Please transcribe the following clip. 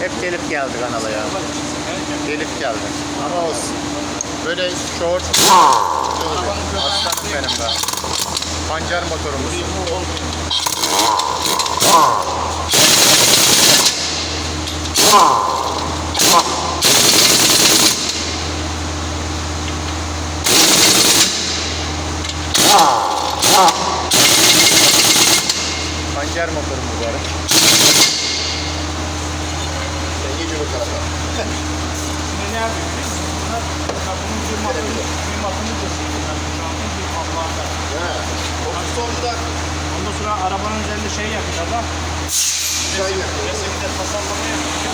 Hep gelip geldi kanala ya. Gelip geldi. Ama olsun. Böyle short aslanım benim ben. Pancar motorumuz. Ah! ah. Pancar motorumuz var. Dengeci bu tarafa. Şimdi ne yapıyor biliyor musun? Bunlar ya bunun bir matını, bir matını kesiyor. Yani şu an bir matlarda. He. Otuz sonunda Ondan sonra arabanın üzerinde şey yapıyorlar da çay yapıyor. resimde tasarlama yapıyor.